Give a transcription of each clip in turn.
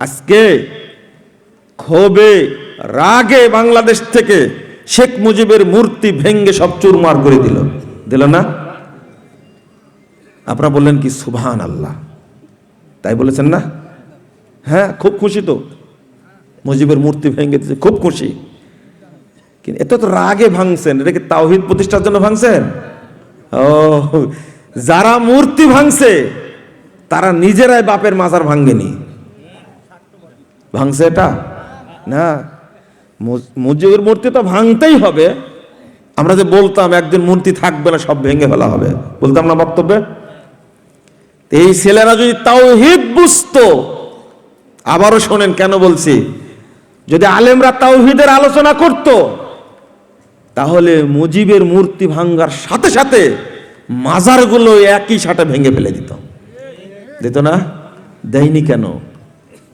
আজকে ক্ষোভে, রাগে বাংলাদেশ থেকে শেখ মুজিবের মূর্তি ভেঙ্গে সব চুরমার করে দিল। দিল না? আপনারা বললেন কি সুবহান আল্লাহ তাই বলেছেন না? হ্যাঁ খুব খুশি তো। মুজিবের মূর্তি ভেঙে দিয়েছে, খুব খুশি। কিন্তু এত তো রাগে ভাঙছেন, এটা কি তাওহিদ প্রতিষ্ঠার জন্য ভাঙছেন? ও, যারা মূর্তি ভাঙছে, তারা নিজেরাই বাপের মাজার ভাঙ্গেনি। ভাঙছে এটা? না। মুজিবের মূর্তি তো ভাঙতেই হবে। আমরা যে বলতাম, একদিন মূর্তি থাকবে না, সব ভেঙে ফেলা হবে। বলতাম না বক্তব্যে? এই ছেলেরা যদি তাও তাওহিদ বুঝতো, আবারও শোনেন কেন বলছি, যদি আলেমরা তাওহিদের আলোচনা করত, তাহলে মুজিবের মূর্তি ভাঙ্গার সাথে সাথে মাজারগুলো একই সাথে ভেঙে ফেলে দিত। দিত না? দেয়নি কেন?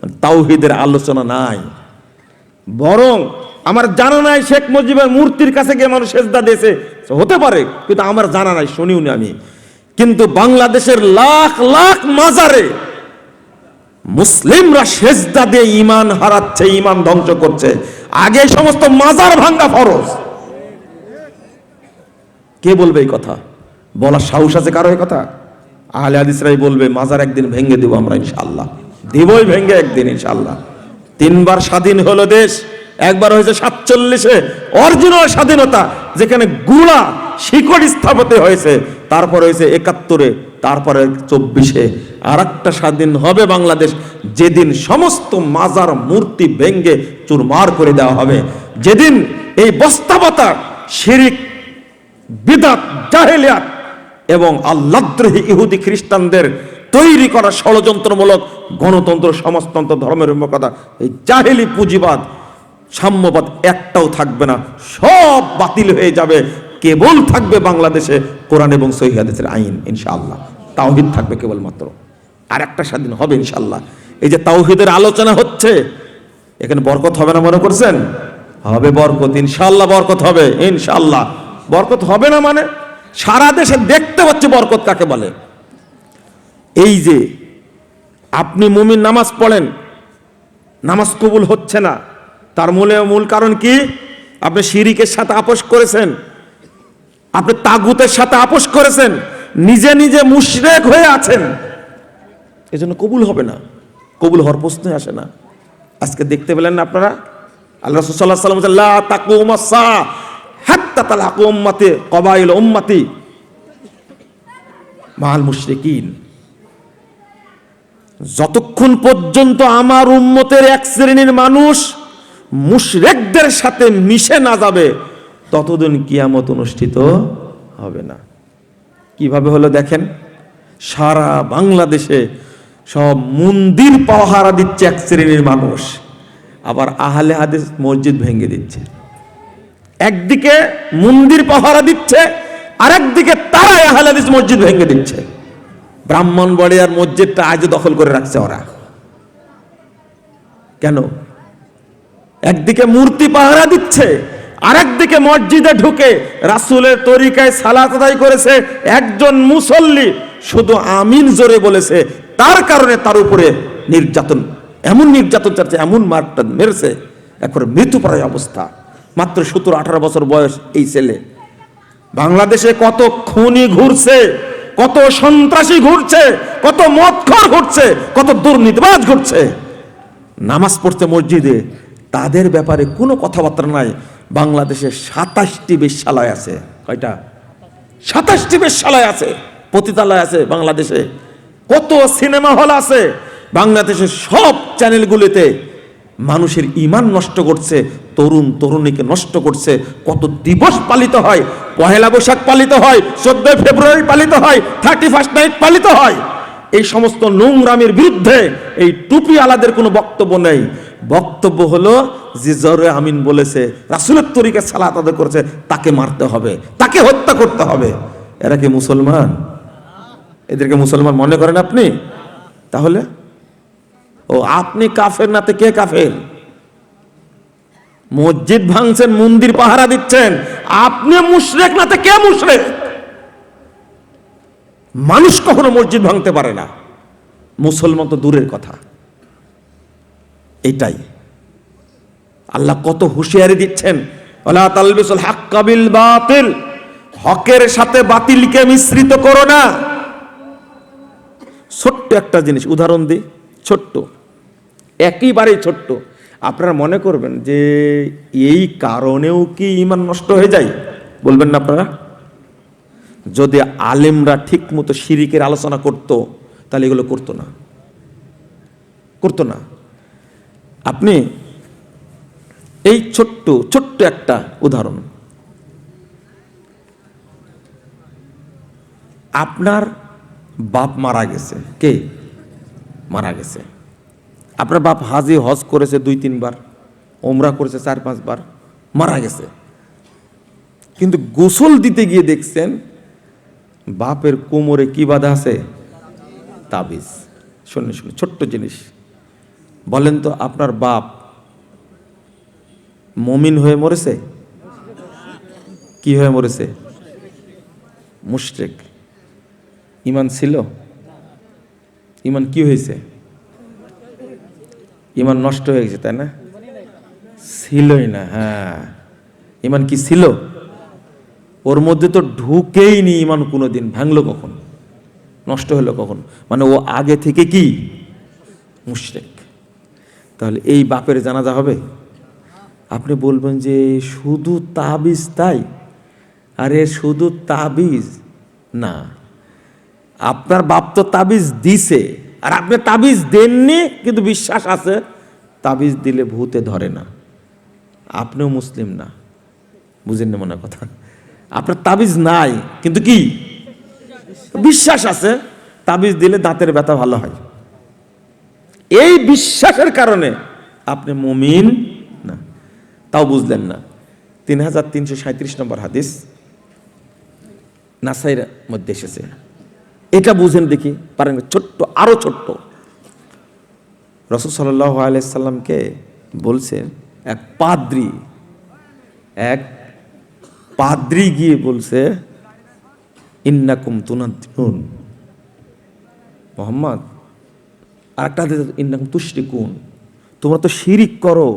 তাওহিদের আলোচনা নাই। বরং আমার জানা নাই শেখ মুজিবের মূর্তির কাছে গিয়ে মানুষ সেজদা দিয়েছে। হতে পারে, কিন্তু আমার জানা নাই, শুনিও নি আমি। কিন্তু বাংলাদেশের লাখ লাখ মাজারে মুসলিমরা সেজদা দিয়ে ইমান হারাচ্ছে ইমান ধ্বংস করছে। আগে সমস্ত মাজার ভাঙ্গা ফরজ। কে বলবে এই কথা? বলার সাহস আছে কারও এই কথা? আহলে হাদিসরাই বলবে, মাজার একদিন ভেঙে দেবো আমরা ইনশাআল্লাহ। দেবই ভেঙে একদিন ইনশাআল্লাহ। তিনবার স্বাধীন হলো দেশ, একবার হয়েছে সাতচল্লিশে অরিজিনাল স্বাধীনতা, যেখানে গুড়া শিকড় স্থাপতে হয়েছে, তারপর হয়েছে একাত্তরে, তারপরে চব্বিশে। আর একটা স্বাধীন হবে বাংলাদেশ, যেদিন সমস্ত মাজার মূর্তি ভেঙ্গে চুরমার করে দেওয়া হবে। যেদিন এই বস্তাবতা, শিরিক, বিদাত, জাহেলিয়াত এবং আল্লাদ্রোহী ইহুদি খ্রিস্টানদের তৈরি করা ষড়যন্ত্রমূলক গণতন্ত্র, সমাজতন্ত্র, ধর্মের কথা এই জাহেলি পুঁজিবাদ, সাম্যবাদ একটাও থাকবে না। সব বাতিল হয়ে যাবে। কেবল থাকবে বাংলাদেশে কোরআন এবং সহিদের আইন, ইনশাআল্লাহ। তাওহিদ থাকবে কেবলমাত্র। আর একটা স্বাধীন হবে, ইনশাআল্লাহ। এই যে তাওহিদের আলোচনা হচ্ছে, এখানে বরকত হবে না মনে করছেন? হবে বরকত ইনশাল্লাহ বরকত হবে ইনশাল্লাহ বরকত হবে না মানে সারা দেশে দেখতে পাচ্ছি বরকত কাকে বলে? এই যে আপনি মুমিন নামাজ পড়েন, নামাজ কবুল হচ্ছে না। তার মূলে মূল কারণ কি? আপনি শিরিকের সাথে আপোষ করেছেন, আপনি তাগুতের সাথে আপোষ করেছেন, নিজে নিজে মুশরেক হয়ে আছেন। এজন্য কবুল হবে না, কবুল হওয়ার প্রশ্নই আসে না। আজকে দেখতে পেলেন না আপনারা? আল্লাহ সাল্লাহ সাল্লাম হাত্তা তালাকু উম্মাতে, কবাইল উম্মাতি। মাল মুশরিকিন। যতক্ষণ পর্যন্ত আমার উম্মতের এক শ্রেণির মানুষ মুশরেকদের সাথে মিশে না যাবে, ততদিন কিয়ামত অনুষ্ঠিত হবে না। কীভাবে হলো দেখেন? সারা বাংলাদেশে সব মন্দির পাহারা দিচ্ছে এক শ্রেণির মানুষ। আবার আহলে হাদিস মসজিদ ভেঙে দিচ্ছে। একদিকে মন্দির পাহারা দিচ্ছে আর একদিকে তারাই আহলে হাদিস মসজিদ ভেঙে দিচ্ছে। ব্রাহ্মণবাড়িয়ার মসজিদটা আজ দখল করে রাখছে ওরা। কেন? একদিকে মূর্তি পাহারা দিচ্ছে আর একদিকে মসজিদে ঢুকে রাসুলের তরিকায় সালাত আদায় করেছে একজন মুসল্লি, শুধু আমিন জোরে বলেছে, তার কারণে তার উপরে নির্যাতন, এমন নির্যাতন চাচ্ছে এমন মারটা মেরেছে একবার মৃত্যুপ্রায় অবস্থা। মাত্র সতেরো আঠারো বছর বয়স এই ছেলে। বাংলাদেশে কত খুনি ঘুরছে কত সন্ত্রাসী ঘুরছে, কত মদখর ঘুরছে, কত দুর্নীতিবাজ ঘুরছে। নামাজ পড়তে মসজিদে তাদের ব্যাপারে কোনো কথাবার্তা নাই। বাংলাদেশে সাতাশটি বেশ্যালয় আছে। কয়টা? সাতাশটি বেশ্যালয় আছে। পতিতালয় আছে বাংলাদেশে। কত সিনেমা হল আছে। বাংলাদেশের সব চ্যানেলগুলিতে মানুষের ইমান নষ্ট করছে, তরুণ তরুণীকে নষ্ট করছে। কত দিবস পালিত হয়? পহেলা বৈশাখ পালিত হয়, চোদ্দই ফেব্রুয়ারি পালিত হয় থার্টি ফার্স্ট নাইট পালিত হয়। এই সমস্ত নোংরামের বিরুদ্ধে এই টুপি আলাদের কোনো বক্তব্য নেই। বক্তব্য হলো, যে জরে আমিন বলেছে, রাসুলের তরিকে সালাত আদায় করেছে, তাকে মারতে হবে, তাকে হত্যা করতে হবে। এরা কি মুসলমান? এদেরকে মুসলমান মনে করেন আপনি? তাহলে? ও আপনি কাফের নাতে কে কাফের? মসজিদ ভাঙছেন, মন্দির পাহারা দিচ্ছেন। আপনি মুশরেক নাতে কে মুশরেক? মানুষ কখনো মসজিদ ভাঙতে পারে না। মুসলমান তো দূরের কথা। এটাই। আল্লাহ কত হুঁশিয়ারি দিচ্ছেন, ওলা তালবিসুল হাক্কাবিল বাতিল হকের সাথে বাতিলকে মিশ্রিত করো না। ছোট্ট একটা জিনিস, উদাহরণ দিই। ছোট্ট একেবারেই ছোট্ট। আপনারা মনে করবেন যে এই কারণেও কি ইমান নষ্ট হয়ে যায়? বলবেন না আপনারা? যদি আলেমরা ঠিক মতো শিরিকের আলোচনা করত, তাহলে এগুলো করতো না। করতো না। আপনি এই ছোট্ট ছোট্ট একটা উদাহরণ। আপনার বাপ মারা গেছে। কে? মারা গেছে। আপনার বাপ হাজি, হজ করেছে দুই তিনবার ওমরা করেছে চার পাঁচবার মারা গেছে। কিন্তু গোসল দিতে গিয়ে দেখছেন, বাপের কোমরে কি বাধা আছে? তাবিজ। শুনে শুনে ছোট্ট জিনিস। বলেন তো, আপনার বাপ মমিন হয়ে মরেছে? কি হয়ে মরেছে? মুশরেক। ইমান ছিল? ইমান কি হয়েছে? ইমান নষ্ট হয়ে গেছে, তাই না? ছিলই না হ্যাঁ। ইমান কি ছিল? ওর মধ্যে তো ঢুকেই নি ইমান কোনো দিন ভাঙলো কখন? নষ্ট হলো কখন? মানে ও আগে থেকে কি? মুশরেক। তাহলে এই বাপের জানাজা হবে? আপনি বলবেন যে শুধু তাবিজ তাই? আরে শুধু তাবিজ? না। আপনার বাপ তো তাবিজ দিছে। আর আপনি তাবিজ দেননি, কিন্তু বিশ্বাস আছে, তাবিজ দিলে ভূতে ধরে না। আপনিও মুসলিম না। বুঝেন না মনে কথা। আপনার তাবিজ নাই, কিন্তু কি? বিশ্বাস আছে, তাবিজ দিলে দাঁতের ব্যথা ভালো হয়। এই বিশ্বাসের কারণে আপনি মুমিন না। তাও বুঝলেন না। তিন হাজার তিনশো সাঁত্রিশ নম্বর হাদিস নাসাইর মধ্যে এসেছে। এটা বুঝেন দেখি, পারেন ছোট্ট, আরও ছোট্ট। রসদ সাল্লাহ আলাইসাল্লামকে বলছেন এক পাদ্রি এক পাদ্রি গিয়ে বলছে, ইন্নাকুম তুনাদ্দিনুন মোহাম্মদ আর একটা ইন্নাকুম তুষ্টিকুন তোমরা তো শিরিক করো।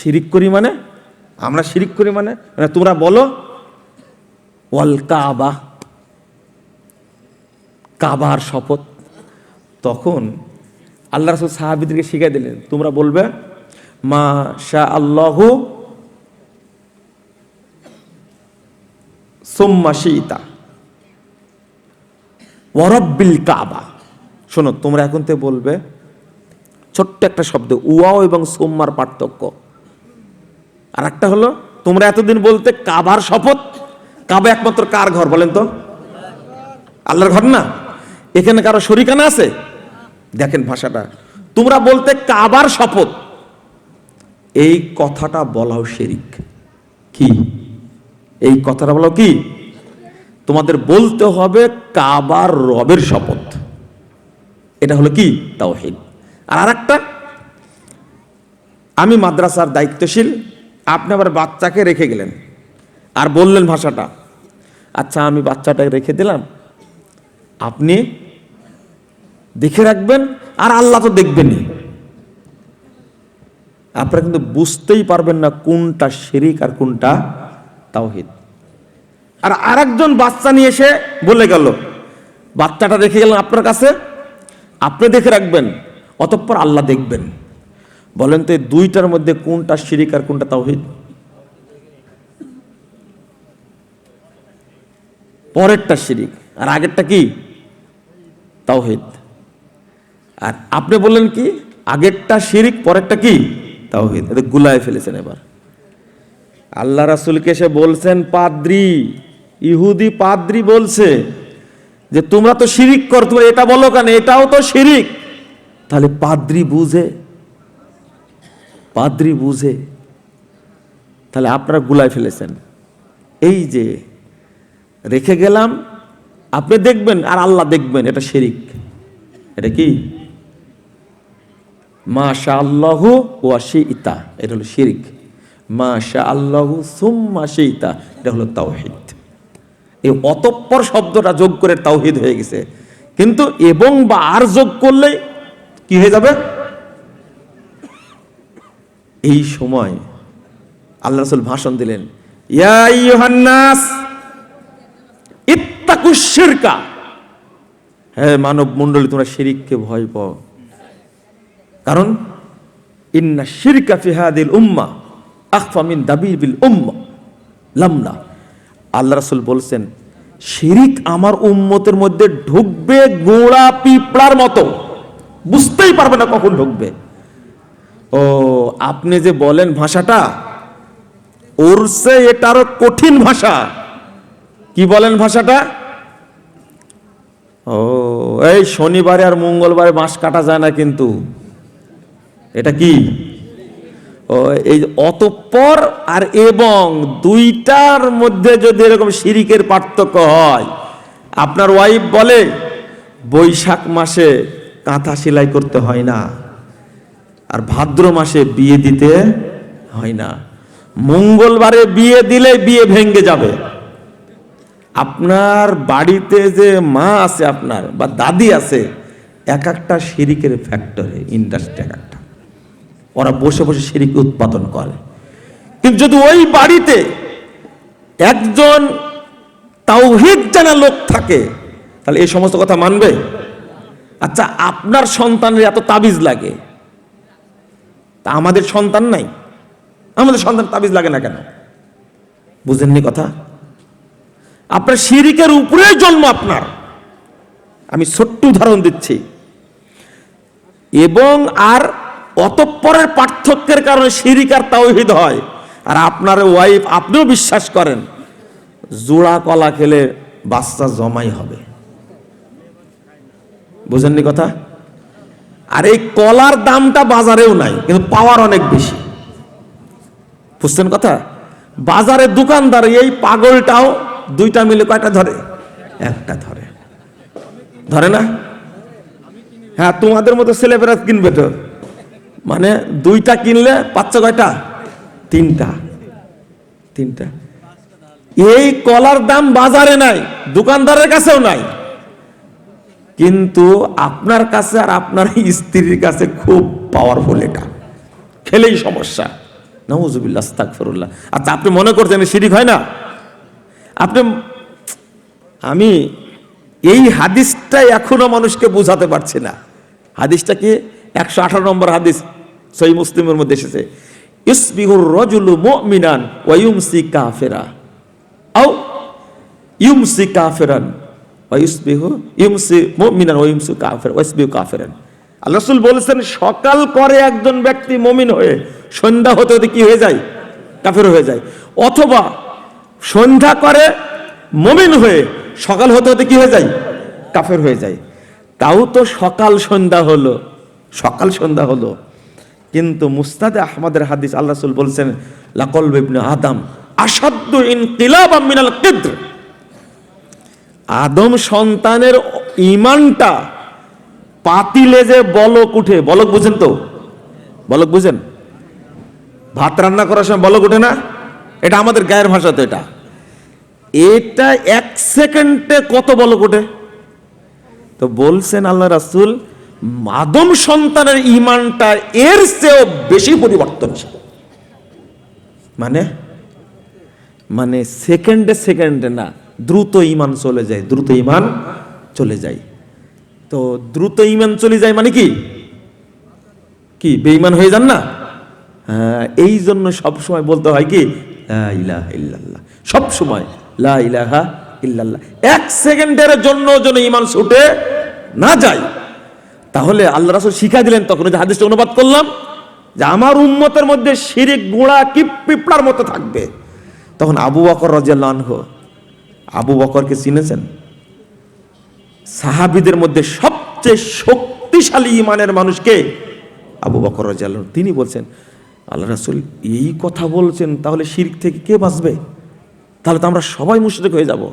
শিরিক করি মানে? আমরা শিরিক করি মানে? মানে তোমরা বলো, ওয়াল কাবা। কাবার শপথ। তখন আল্লাহ রসুল সাহাবিদেরকে শিখাই দিলেন, তোমরা বলবে মা শাহ আল্লাহ সোম্মা ওয়ারব্বিল কাবা। শোনো, তোমরা এখন থেকে বলবে, ছোট্ট একটা শব্দ উয়াও এবং সোম্মার পার্থক্য। আর একটা হলো, তোমরা এতদিন বলতে কাবার শপথ? কাবা একমাত্র কার ঘর বলেন তো? আল্লাহর ঘর না? এখানে কারও শরিকানা আছে? দেখেন ভাষাটা। তোমরা বলতে কাবার শপথ। এই কথাটা বলাও শেরিক। কি? এই কথাটা বলো কি? তোমাদের বলতে হবে কাবার রবের শপথ। এটা হলো কি? তাওহিদ। আর আরেকটা, আমি মাদ্রাসার দায়িত্বশীল, আপনি আবার বাচ্চাকে রেখে গেলেন। আর বললেন ভাষাটা। আচ্ছা আমি বাচ্চাটাকে রেখে দিলাম। আপনি দেখে রাখবেন, আর আল্লাহ তো দেখবেনই। আপনারা কিন্তু বুঝতেই পারবেন না কোনটা শিরিক আর কোনটা তাওহিদ। আর আরেকজন বাচ্চা নিয়ে এসে বলে গেল, বাচ্চাটা রেখে গেলেন আপনার কাছে? আপনি দেখে রাখবেন, অতঃপর আল্লাহ দেখবেন। বলেন তো দুইটার মধ্যে কোনটা শিরিক আর কোনটা তাওহিদ? পরেরটা শিরিক, আর আগেরটা কি? তাওহিদ। আর আপনি বললেন কি, আগেরটা শিরিক, পরেরটা কি? তাওহিদ। এটা গুলায় ফেলেছেন এবার। আল্লাহ রাসুলকে এসে বলছেন, পাদ্রি, ইহুদি পাদ্রি বলছে যে, তোমরা তো শিরিক কর, তোমরা এটা বলো কেন? এটাও তো শিরিক। তাহলে পাদ্রি বুঝে পাদ্রি বুঝে, তাহলে আপনারা গুলায় ফেলেছেন। এই যে, রেখে গেলাম, আপনি দেখবেন আর আল্লাহ দেখবেন, এটা শিরিক। এটা কি? মা শাহ আল্লাহ ইতা এটা হলো শিরিক। মা শাহ আল্লাহ ইতা এটা হলো তাওহিদ। এই অতঃপর শব্দটা যোগ করে তাওহিদ হয়ে গেছে। কিন্তু এবং বা আর যোগ করলে কি হয়ে যাবে? এই সময় আল্লাহ রসুল ভাষণ দিলেন, ইয়া ইয়োহান্নাস ইত্তাকুশ শিরকা। হ্যাঁ মানব মণ্ডলী তোমরা শিরিককে ভয় পাও। কারণ, ইন্না শিরকা ফিহাদিল উম্মা আখফা মিন দাবিবিল উম্মা লামনা। আল্লাহ রাসূল বলছেন, শিরিক আমার উম্মতের মধ্যে ঢুকবে গোড়া পিঁপড়ার মতো। বুঝতেই পারবে না কখন ঢুকবে। ও, আপনি যে বলেন ভাষাটা, ওর সে এটা আরও কঠিন ভাষা। কি বলেন ভাষাটা? ও, এই শনিবারে আর মঙ্গলবারে মাস কাটা যায় না কিন্তু। এটা কি? এই অতঃপর আর এবং দুইটার মধ্যে যদি এরকম শিরিকের পার্থক্য হয়, আপনার ওয়াইফ বলে, বৈশাখ মাসে কাঁথা সেলাই করতে হয় না আর ভাদ্র মাসে বিয়ে দিতে হয় না। মঙ্গলবারে বিয়ে দিলে বিয়ে ভেঙ্গে যাবে। আপনার বাড়িতে যে মা আছে আপনার বা দাদি আছে, এক একটা শিরিকের ফ্যাক্টরি ইন্ডাস্ট্রি এক একটা। ওরা বসে বসে শিরিক উৎপাদন করে। কিন্তু যদি ওই বাড়িতে একজন তাওহিদ জানা লোক থাকে, তাহলে এই সমস্ত কথা মানবে? আচ্ছা আপনার সন্তানের এত তাবিজ লাগে। তা আমাদের সন্তান নাই। আমাদের সন্তান তাবিজ লাগে না কেন? বুঝেননি কথা? আপনার শিরিকের উপরে জন্ম আপনার। আমি ছোট্ট উদাহরণ দিচ্ছি। এবং আর অতঃপরের পার্থক্যের কারণে শিরিক আর তাওহিদ হয়। আর আপনার ওয়াইফ, আপনিও বিশ্বাস করেন, জোড়া কলা খেলে বাচ্চা জমাই হবে। বুঝেননি কথা? আর এই কলার দামটা বাজারেও নাই, কিন্তু পাওয়ার অনেক বেশি। বুঝছেন কথা? বাজারে দোকানদার এই পাগলটাও দুইটা মিলে কয়টা ধরে? একটা ধরে। ধরে না? হ্যাঁ তোমাদের মতো ছেলেপেরা কিনবে তো। মানে দুইটা কিনলে পাচ্ছ কয়টা? তিনটা। তিনটা। এই কলার দাম বাজারে নাই, দোকানদারের কাছেও নাই। কিন্তু আপনার কাছে আর আপনার স্ত্রীর কাছে খুব পাওয়ারফুল এটা। খেলেই সমস্যা। আস্তাগফিরুল্লাহ। আচ্ছা আপনি মনে করছেন শিরিক হয় না? আপনি, আমি এই হাদিসটা এখনও মানুষকে বোঝাতে পারছি না। হাদিসটা কি? একশো আঠারো নম্বর হাদিস। সই মুসলিমের মধ্যে এসেছে। ইসবিহুর রজুলু মুমিনান ওয়া ইউমসি কাফেরা। আও ইউমসি কাফেরান ওয়া ইসবিহু, ইউমসি মুমিনান ওয়া ইউমসি কাফের, ওয়া ইসবিহু কাফেরান। আল্লাহ বলেছেন, সকাল করে একজন ব্যক্তি মুমিন হয়ে সন্ধ্যা হতে হতে কি হয়ে যায়? কাফের হয়ে যায়। অথবা সন্ধ্যা করে মমিন হয়ে সকাল হতে হতে কি হয়ে যায়? কাফের হয়ে যায়। তাও তো সকাল সন্ধ্যা হলো। সকাল সন্ধ্যা হলো। কিন্তু মুস্তাদে আহমদের হাদিস আল্লাহ রাসূল বলছেন লাকল ইবনে আদম আসাদ্দ ইনকিলাবাম মিনাল আদম সন্তানের ইমানটা পাতিলে যে বলক উঠে, বলক বুঝেন তো? বলক বুঝেন? ভাত রান্না করার সময় বলক উঠে না? এটা আমাদের গায়ের ভাষা তো এটা। এটা এক সেকেন্ডে কত বলক উঠে? তো বলছেন আল্লাহ রাসূল মাদম সন্তানের ইমানটা এর চেয়েও বেশি পরিবর্তনশীল। মানে? মানে সেকেন্ডে সেকেন্ডে না, দ্রুত ইমান চলে যায়, দ্রুত ইমান চলে যায়। তো দ্রুত ইমান চলে যায় মানে কি? কি, বেঈমান হয়ে যান না? হ্যাঁ এই জন্য সবসময় বলতে হয় কি? ইলাহা ইল্লাল্লাহ। সব সময় লা ইলাহা ইল্লাল্লাহ। এক সেকেন্ডের জন্য যেন ইমান ছুটে না যায়। তাহলে আল্লাহ রাসূল শিখা দিলেন তখন যে হাদিসটা অনুবাদ করলাম যে আমার উম্মতের মধ্যে শিরিক, গোড়া কি পিঁপড়ার মতো থাকবে। তখন আবু বকর রাদিয়াল্লাহু আনহু, আবু বকরকে চিনেছেন? সাহাবিদের মধ্যে সবচেয়ে শক্তিশালী ইমানের মানুষকে আবু বকর রাদিয়াল্লাহু আনহু। তিনি বলছেন, আল্লাহ রাসুল এই কথা বলছেন, তাহলে শিরক থেকে কে বাঁচবে? তাহলে তো আমরা সবাই মুশরিক হয়ে যাব।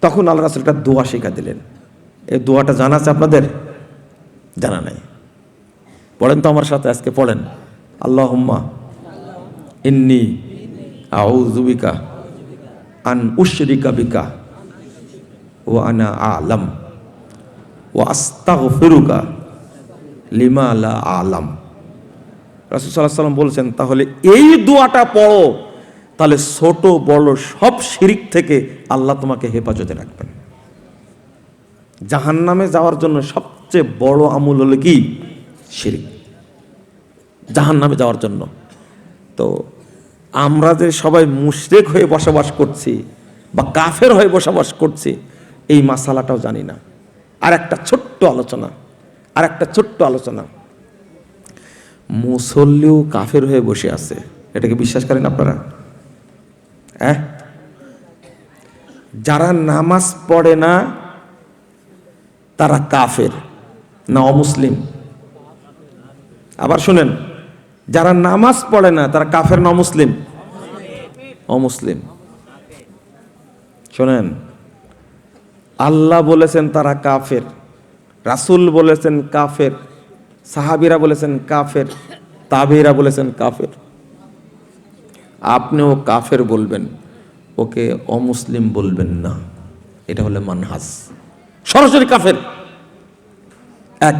তখন আল্লাহ রাসূল একটা দোয়া শেখা দিলেন। এই দোয়াটা জানা আছে আপনাদের? জানা নাই। পড়েন তো আমার সাথে, আজকে পড়েন। আল্লাহুম্মা ইন্নি আউজুবিকা আন উশরিকা বিকা ও আনা আলাম ওয়া আস্তাগফিরুকা লিমা লা আলাম। রাসুসাল্লাহ সাল্লাম বলছেন, তাহলে এই দোয়াটা পড়ো, তাহলে ছোট, বড় সব শিরিক থেকে আল্লাহ তোমাকে হেফাজতে রাখবেন। জাহান নামে যাওয়ার জন্য সবচেয়ে বড় আমূল হলো কি? শিরিক। জাহান নামে যাওয়ার জন্য। তো আমরা যে সবাই মুশরেক হয়ে বসবাস করছি বা কাফের হয়ে বসবাস করছি, এই মাসালাটাও জানি না। আর একটা ছোট্ট আলোচনা আর একটা ছোট্ট আলোচনা। মুসল্লিও কাফের হয়ে বসে আছে। এটাকে বিশ্বাস করেন আপনারা? হ্যাঁ? যারা নামাজ পড়ে না, তারা কাফের। না অমুসলিম। আবার শুনেন, যারা নামাজ পড়ে না, তারা কাফের না মুসলিম অমুসলিম। শোনেন, আল্লাহ বলেছেন তারা কাফের, রাসূল বলেছেন কাফের, সাহাবিরা বলেছেন কাফের, তাবিরা বলেছেন কাফের। আপনিও কাফের বলবেন, ওকে অমুসলিম বলবেন না। এটা হলো মানহাস সরাসরি কাফের। এক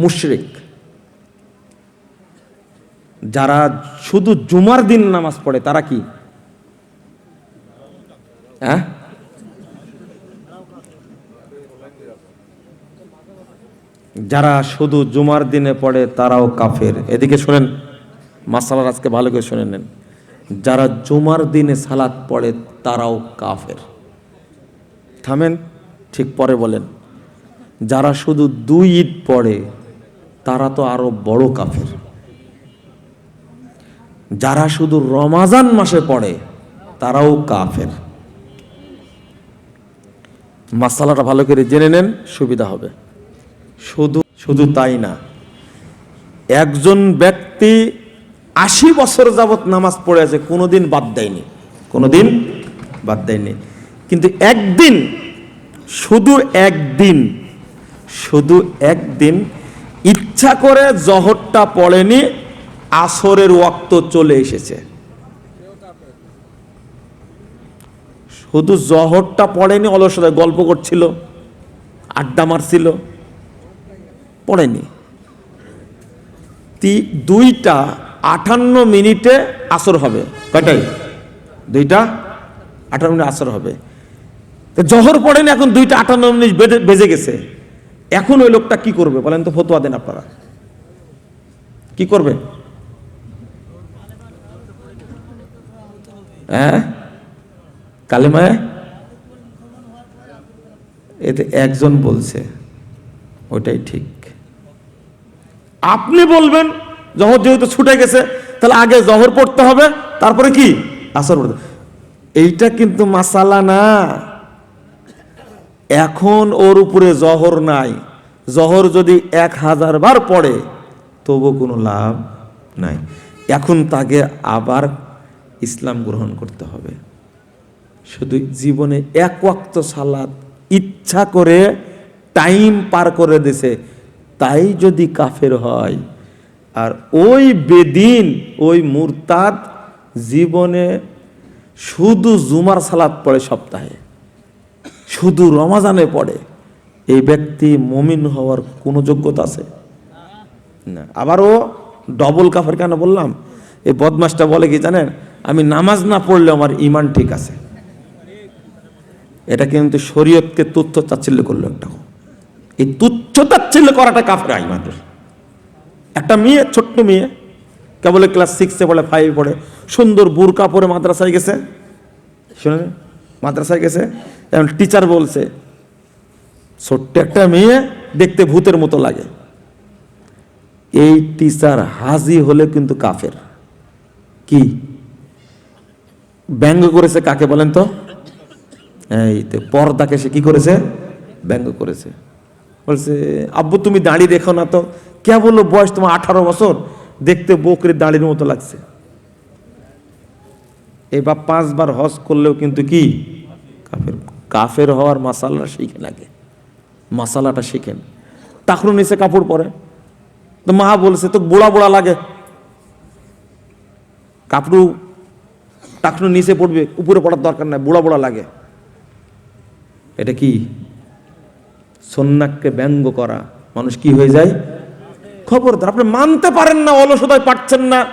মুশরিক, যারা শুধু জুমার দিন নামাজ পড়ে, তারা কি? হ্যাঁ? যারা শুধু জুমার দিনে পড়ে, তারাও কাফের। এদিকে শোনেন, মাসালার আজকে ভালো করে শুনে নেন। যারা জুমার দিনে সালাত পড়ে, তারাও কাফের। থামেন, ঠিক পরে বলেন। যারা শুধু দুই ঈদ পড়ে, তারা তো আরও বড় কাফের। যারা শুধু রমাজান মাসে পড়ে, তারাও কাফের। মাসালাটা ভালো করে জেনে নেন, সুবিধা হবে। শুধু শুধু তাই না, একজন ব্যক্তি আশি বছর যাবৎ নামাজ পড়ে আছে, কোনোদিন বাদ দেয়নি। কোনোদিন বাদ দেয়নি। কিন্তু একদিন, শুধু একদিন শুধু একদিন। ইচ্ছা করে জহরটা পড়েনি, আসরের ওয়াক্ত চলে এসেছে। শুধু জহরটা পড়েনি অলসতা গল্প করছিল, আড্ডা মারছিল, পড়েনি। দুইটা আটান্ন মিনিটে আসর হবে। কয়টাই দুইটা আটান্ন মিনিট আসর হবে। জহর পড়েনি, এখন দুইটা আটান্ন মিনিট বেজে গেছে। এখন ওই লোকটা কি করবে? বলেন তো, ফতোয়া দেন আপনারা। কি করবে? হ্যাঁ? কালেমায় এতে একজন বলছে ওটাই ঠিক। আপনি বলবেন, জহর যেহেতু ছুটে গেছে, তাহলে আগে জহর পড়তে হবে, তারপরে কি? আসর পড়তে এইটা কিন্তু মাসালা না। এখন ওর উপরে জহর নাই। জহর যদি এক হাজার বার পড়ে তবু কোনো লাভ নাই। এখন তাকে আবার ইসলাম গ্রহণ করতে হবে। শুধু জীবনে এক ওয়াক্ত সালাত ইচ্ছা করে টাইম পার করে দিছে, তাই যদি কাফের হয়, আর ওই বেদিন, ওই মুরতাদ জীবনে শুধু জুমার সালাত পড়ে সপ্তাহে। শুধু রমাজানে পড়ে, এই ব্যক্তি মমিন হওয়ার কোনো যোগ্যতা আছে? না। আবারও ডবল কাফের কেন বললাম? এই বদমাসটা বলে কি জানেন? আমি নামাজ না পড়লে আমার ইমান ঠিক আছে। এটা কিন্তু শরীয়তকে তুচ্ছ তাচ্ছিল্য করল একটা এই তুচ্ছ তাচ্ছিল্য করাটা কাফের ইমানের একটা মেয়ে, ছোট্ট মেয়ে, কেবল ক্লাস সিক্সে পড়ে ফাইভে পড়ে, সুন্দর বুরকা পরে মাদ্রাসায় গেছে। শুনে মাদ্রাসায় গেছে। এখন টিচার বলছে, ছোট্ট একটা মেয়ে দেখতে ভূতের মতো লাগে। এই টিচার হাজি হলে কিন্তু কাফের। কি? ব্যঙ্গ করেছে কাকে বলেন তো? এই তো পর্দাকে সে কি করেছে? ব্যঙ্গ করেছে। বলছে, আব্বু, তুমি দাঁড়িয়ে দেখো না তো। কে বলল বয়স তোমার আঠারো বছর? দেখতে বকরির দাঁড়ির মতো লাগছে। এবার পাঁচবার হজ করলেও কিন্তু কি? কাফের। কাফের হওয়ার মাসালা শিখেন আগে। মাসালাটা শিখেন। টাকরু নিচে কাপড় পরে। তো মা বলছে তো বোড়া বুড়া লাগে। কাপড়ু টাকরু নিচে পড়বে, উপরে পড়ার দরকার নাই, বুড়া বুড়া লাগে। এটা কি? সন্ন্যাককে ব্যঙ্গ করা। মানুষ কি হয়ে যায়? খবরদার, আপনি মানতে পারেন না, অলসতায় পারছেন না,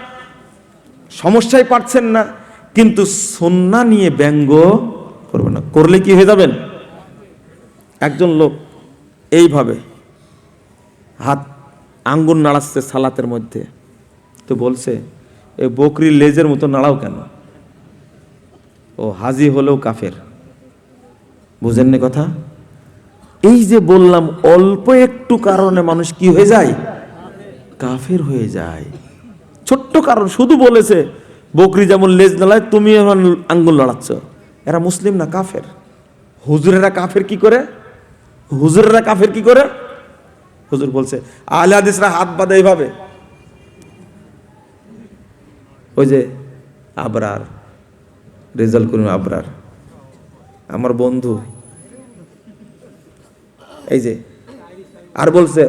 সমস্যায় পারছেন না, কিন্তু সন্না নিয়ে ব্যঙ্গ করবেন না। করলে কি হয়ে যাবেন? একজন লোক এইভাবে হাত আঙ্গুল নাড়াচ্ছে সালাতের মধ্যে। তো বলছে এই বকরি লেজের মতো নাড়াও কেন? ও হাজি হলেও কাফের। বুঝেননি কথা? এই যে বললাম, অল্প একটু কারণে মানুষ কি হয়ে যায়? কাফের হয়ে যায়। ছোট্ট কারণ, শুধু বলেছে, বকরি যেমন লেজ নাড়ায় তুমি এখন আঙ্গুল লড়াচ্ছ এরা মুসলিম না কাফের? হুজুরেরা কাফের কি করে? হুজুরেরা কাফের কি করে? হুজুর বলছে, আহলে হাদিসরা হাত বাঁধে এইভাবে। ওই যে আবরার রেজাল্ট করুন আবরার, আমার বন্ধু। এই যে, আর বলছে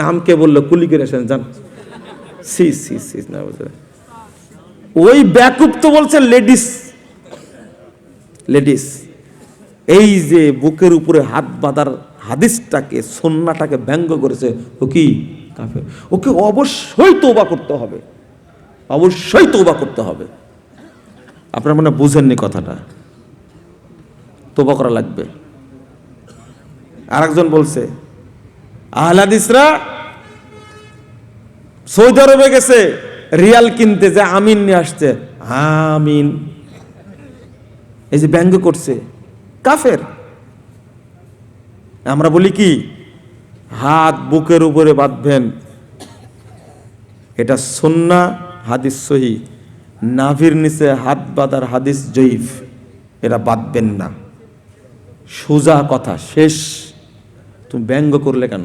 নাম কে বলল? কুলি করে জান সি সি সি, না বলছে ওই ব্যাকুপ তো বলছে লেডিস। লেডিস। এই যে বুকের উপরে হাত বাঁধার হাদিসটাকে, সন্নাটাকে ব্যঙ্গ করেছে ও কি? কাফের। ওকে অবশ্যই তৌবা করতে হবে। অবশ্যই তৌবা করতে হবে। আপনার মনে বুঝেননি কথাটা? তোবা করা লাগবে। আরেকজন বলছে, আহলাদিসরা সৌদি আরবে গেছে। রিয়াল কিনতে যে আমিন নিয়ে আসছে। আমিন। এই যে ব্যঙ্গ করছে। কাফের। আমরা বলি কি? হাত বুকের উপরে বাঁধবেন। এটা সন্না, হাদিস সহি। নাভির নিচে হাত বাঁধার হাদিস জয়ীফ। এটা বাঁধবেন না। সোজা কথা, শেষ। তুমি ব্যঙ্গ করলে কেন?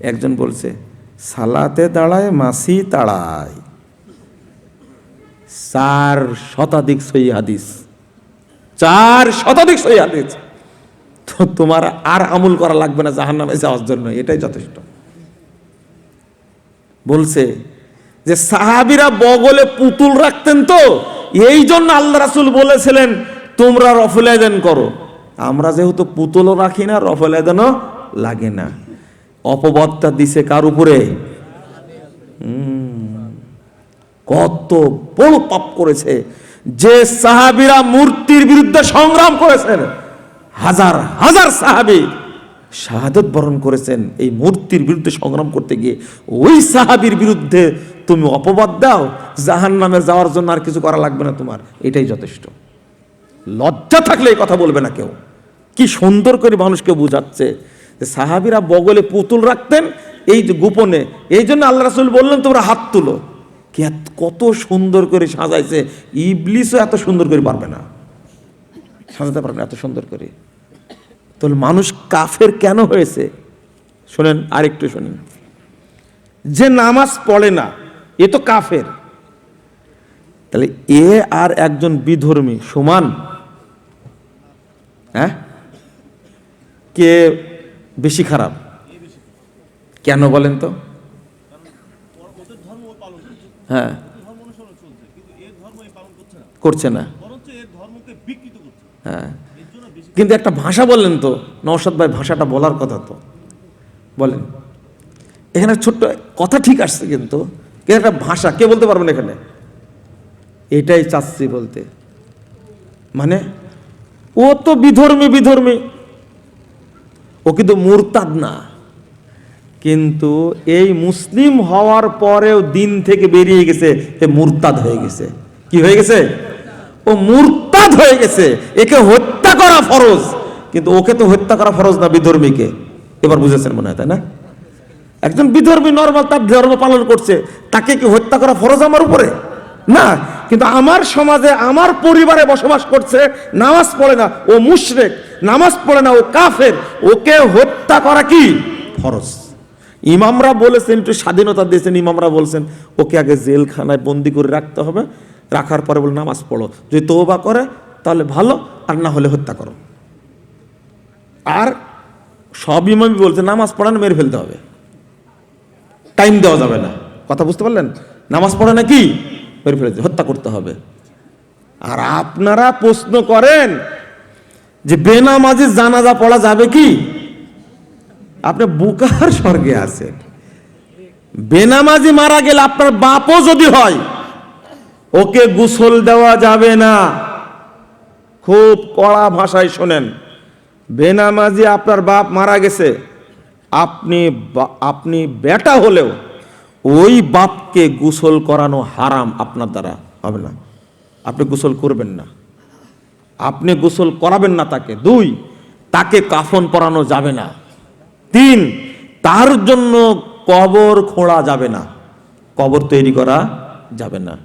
একজন বলছে সালাতে দাঁড়ায় মাসি তাড়ায়। চার শতাধিক সহি হাদিস। চার শতাধিক সহি হাদিস। তো তোমার আর আমল করা লাগবে না জাহান নামে যাওয়ার জন্য, এটাই যথেষ্ট। বলছে যে সাহাবিরা বগলে পুতুল রাখতেন তো, এই জন্য আল্লাহ রাসুল বলেছিলেন, তোমরা রফুলায়দান করো। আমরা যেহেতু পুতুলও রাখি না রফুলায়দানও লাগে না। অপবাদটা দিছে কার উপরে? কত বড় পাপ করেছে। যে সাহাবিরা মূর্তির বিরুদ্ধে সংগ্রাম করেছেন, হাজার হাজার সাহাবি শাহাদত বরণ করেছেন এই মূর্তির বিরুদ্ধে সংগ্রাম করতে গিয়ে। ওই সাহাবির বিরুদ্ধে তুমি অপবাদ দাও জাহান নামে যাওয়ার জন্য আর কিছু করা লাগবে না তোমার। এটাই যথেষ্ট। লজ্জা থাকলে এই কথা বলবে না কেউ। কি সুন্দর করে মানুষকে বুঝাচ্ছে। সাহাবিরা বগলে পুতুল রাখতেন, এই যে গোপনে, এই জন্য আল্লাহ রাসুল বললেন, তোমরা হাত তুলো। কত সুন্দর করে সাজাইছে। ইবলিসও এত সুন্দর করে পারবে না। সাজাতে পারবে না এত সুন্দর করে। তাহলে মানুষ কাফের কেন হয়েছে? শোনেন, আরেকটু শোনেন। যে নামাজ পড়ে না, এ তো কাফের। তাহলে এ আর একজন বিধর্মী সমান? হ্যাঁ? কে বেশি খারাপ। কেন বলেন তো? হ্যাঁ। করছে না। হ্যাঁ। কিন্তু একটা ভাষা বললেন তো, নওশাদ ভাই ভাষাটা বলার কথা তো। বলেন। এখানে ছোট্ট কথা ঠিক আসছে কিন্তু কিন্তু একটা ভাষা, কে বলতে পারবেন এখানে? এটাই চাচ্ছি বলতে। মানে ও তো বিধর্মী বিধর্মী। ও কিন্তু মুরতাদ না। কিন্তু এই মুসলিম হওয়ার পরেও দিন থেকে বেরিয়ে গেছে, এ মুরতাদ হয়ে গেছে। কি হয়ে গেছে? ও মুরতাদ হয়ে গেছে। একে হত্যা করা ফরজ। কিন্তু ওকে তো হত্যা করা ফরজ না বিধর্মীকে। এবার বুঝেছেন মনে হয়, তাই না? একজন বিধর্মী নর্মাল তার ধর্ম পালন করছে, তাকে কি হত্যা করা ফরজ আমার উপরে? না, কিন্তু আমার সমাজে, আমার পরিবারে বসবাস করছে, নামাজ পড়ে না, ও মুশরেক, নামাজ পড়ে না, ও কাফের, ওকে হত্যা করা কি? ফরজ। ইমামরা বলেছেন, একটু স্বাধীনতা দিয়েছেন, ইমামরা বলছেন, ওকে আগে জেলখানায় বন্দি করে রাখতে হবে, রাখার পরে বলে, নামাজ পড়ো। যদি তৌবা করে, তাহলে ভালো, আর না হলে হত্যা করো। আর সব ইমামই বলছে, নামাজ পড়ানো মেরে ফেলতে হবে। টাইম দেওয়া যাবে না। কথা বুঝতে পারলেন? নামাজ পড়ে না কি? মেরে ফেলেছে হত্যা করতে হবে। আর আপনারা প্রশ্ন করেন যে বেনামাজি জানাজা পড়া যাবে কি? আপনি বুকার স্বর্গে আছেন। বেনামাজি মারা গেলে আপনার বাপও যদি হয়, ওকে গোসল দেওয়া যাবে না। খুব কড়া ভাষায় শোনেন, বেনামাজি আপনার বাপ মারা গেছে, আপনি আপনি বেটা হলেও ওই বাপকে গোসল করানো হারাম আপনার দ্বারা হবে না। আপনি গোসল করবেন না। আপনি গোসল করাবেন না তাকে। দুই, তাকে কাফন পরানো যাবে না। তিন, তার জন্য কবর খোঁড়া যাবে না। কবর তৈরি করা যাবে না।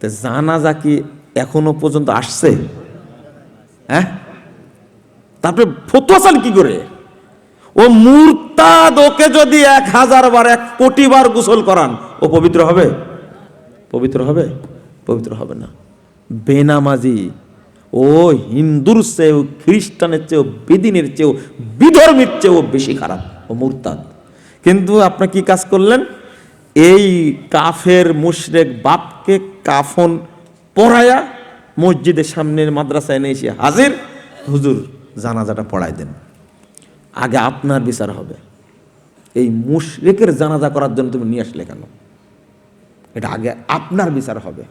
তো জানাজা কি এখনও পর্যন্ত আসছে? হ্যাঁ? তারপরে ফতুয়া চাল কি করে? ও মুরতাদ ওকে যদি এক হাজার বার, এক কোটি বার গোসল করান, ও পবিত্র হবে? পবিত্র হবে? পবিত্র হবে না। বেনামাজি, ও হিন্দুর চেয়েও, খ্রিস্টানের চেয়েও, বেদিনের চেয়েও, বিধর্মীর চেয়েও বেশি খারাপ, ও মুরতাদ। কিন্তু আপনি কি কাজ করলেন? এই কাফের মুশরেক বাপকে কাফন পড়ায়া মসজিদের সামনের মাদ্রাসায় এনে এসে হাজির। হুজুর, জানাজাটা পড়াই দেন। আগে আপনার বিচার হবে। এই মুশরেকের জানাজা করার জন্য তুমি নিয়ে আসলে কেন? এটা আগে আপনার বিচার হবে।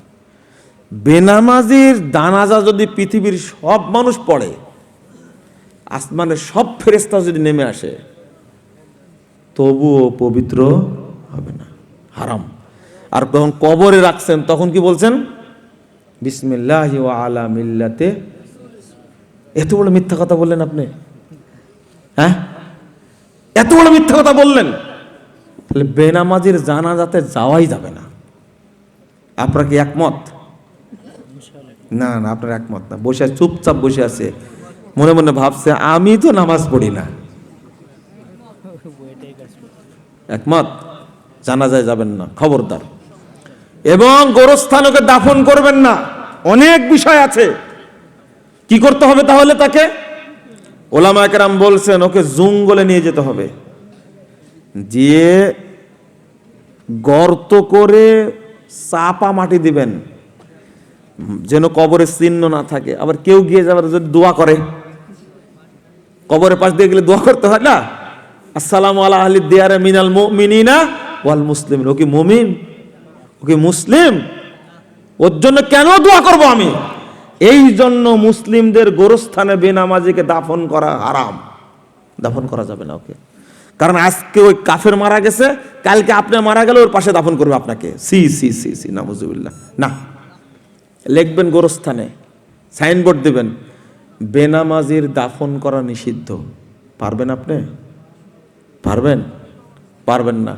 বেনামাজির দানাজা যদি পৃথিবীর সব মানুষ পড়ে, আসমানের সব ফেরেস্তা যদি নেমে আসে, তবুও পবিত্র হবে না, হারাম। আর যখন কবরে রাখছেন, তখন কি বলছেন? বিসমিল্লাহ আলা মিল্লাতে। এত বড় মিথ্যা কথা বললেন আপনি। হ্যাঁ? এত বড় মিথ্যা কথা বললেন। তাহলে বেনামাজির জানাজাতে যাওয়াই যাবে না। আপনার কি একমত? না না আপনার একমত না। বসে চুপচাপ বসে আছে। মনে মনে ভাবছে আমি তো নামাজ পড়ি না। একমত? জানাজায় যাবেন না খবরদার। এবং গোরস্থান ওকে দাফন করবেন না। অনেক বিষয় আছে। কি করতে হবে তাহলে তাকে? ওলামা একরাম বলছেন, ওকে জঙ্গলে নিয়ে যেতে হবে। দিয়ে গর্ত করে চাপা মাটি দিবেন, যেন কবরের চিহ্ন না থাকে। আবার কেউ গিয়ে যাবার যদি দোয়া করে। কবরের পাশ দিয়ে গেলে দোয়া করতে হয় না? আসসালামু আলা আহলি দিয়ারে মিনাল মুমিনিনা ওয়াল মুসলিম ও কি মুমিন? ও কি মুসলিম? ওর জন্য কেন দোয়া করব আমি? এই জন্য মুসলিমদের গোরস্থানে বেনামাজিকে দাফন করা হারাম। দাফন করা যাবে না, ওকে। কারণ আজকে ওই কাফের মারা গেছে, কালকে আপনি মারা গেলে ওর পাশে দাফন করবে আপনাকে। সি সি সি সি নামুজুবিল্লাহ না। লিখবেন গোরস্থানে, সাইনবোর্ড দেবেন, বেনামাজির দাফন করা নিষিদ্ধ। পারবেন আপনি? পারবেন? পারবেন না।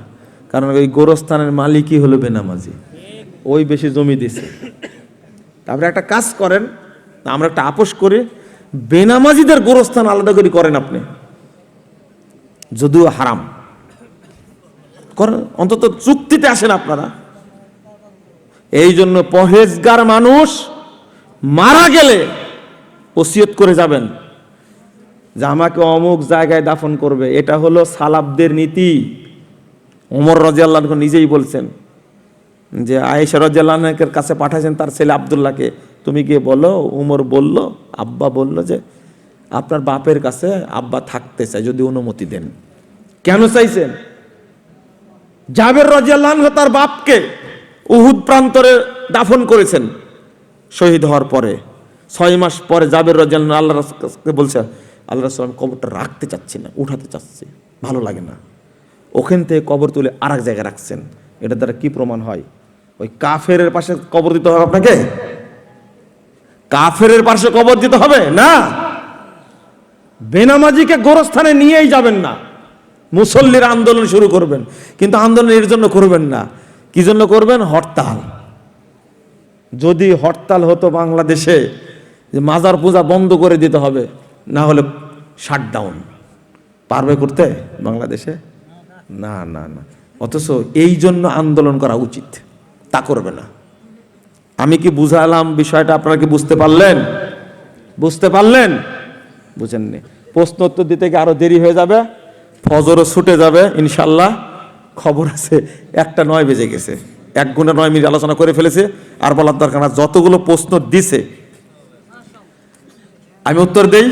কারণ ওই গোরস্থানের মালিকই হলো বেনামাজি। ওই বেশি জমি দিছে। তারপরে একটা কাজ করেন আমরা একটা আপোষ করে, বেনামাজিদের গোরস্থান আলাদা করে করেন আপনি। যদিও হারাম। করেন, অন্তত চুক্তিতে আসেন আপনারা। এই জন্য পহেজগার মানুষ মারা গেলে ওসিয়ত করে যাবেন যে আমাকে অমুক জায়গায় দাফন করবে। এটা হলো সালাবদের নীতি। ওমর রাজিয়াল্লাহ নিজেই বলছেন। যে আয়েশা রাজিয়াল্লাহের কাছে পাঠাইছেন তার ছেলে আবদুল্লাহকে। তুমি গিয়ে বলো, উমর বলল, আব্বা বলল যে, আপনার বাপের কাছে আব্বা থাকতে চাই যদি অনুমতি দেন। কেন চাইছেন? জাবের রাজিয়াল্লাহ তার বাপকে উহুদ প্রান্তরে দাফন করেছেন শহীদ হওয়ার পরে। ছয় মাস পরে জাবের রাজিয়াল্লাহ আল্লাহ রাসূলকে বলছে আল্লাহ রাসূল আমি কবরটা রাখতে চাচ্ছি না, উঠাতে চাচ্ছি, ভালো লাগে না। ওখান থেকে কবর তুলে আর এক জায়গায় রাখছেন। এটা দ্বারা কি প্রমাণ হয়? ওই কাফের পাশে কবর দিতে হবে আপনাকে? কাফের পাশে কবর দিতে হবে? না। বেনামাজিকে গোরস্থানে নিয়েই যাবেন না। মুসল্লির আন্দোলন শুরু করবেন। কিন্তু আন্দোলন এর জন্য করবেন না। কি জন্য করবেন? হরতাল। যদি হরতাল হতো বাংলাদেশে, যে মাজার পূজা বন্ধ করে দিতে হবে, না হলে শাটডাউন পারবে করতে বাংলাদেশে? না না না। অথচ এই জন্য আন্দোলন করা উচিত। তা করবে না। আমি কি বুঝালাম বিষয়টা আপনারা কি বুঝতে পারলেন? বুঝতে পারলেন? বুঝেননি। প্রশ্ন উত্তর দিতে কি আরও দেরি হয়ে যাবে, ফজরও ছুটে যাবে ইনশাল্লাহ খবর আছে, একটা নয় বেজে গেছে। এক ঘণ্টা নয় মিনিট আলোচনা করে ফেলেছে, আর বলার দরকার না। যতগুলো প্রশ্ন দিছে, আমি উত্তর দেই।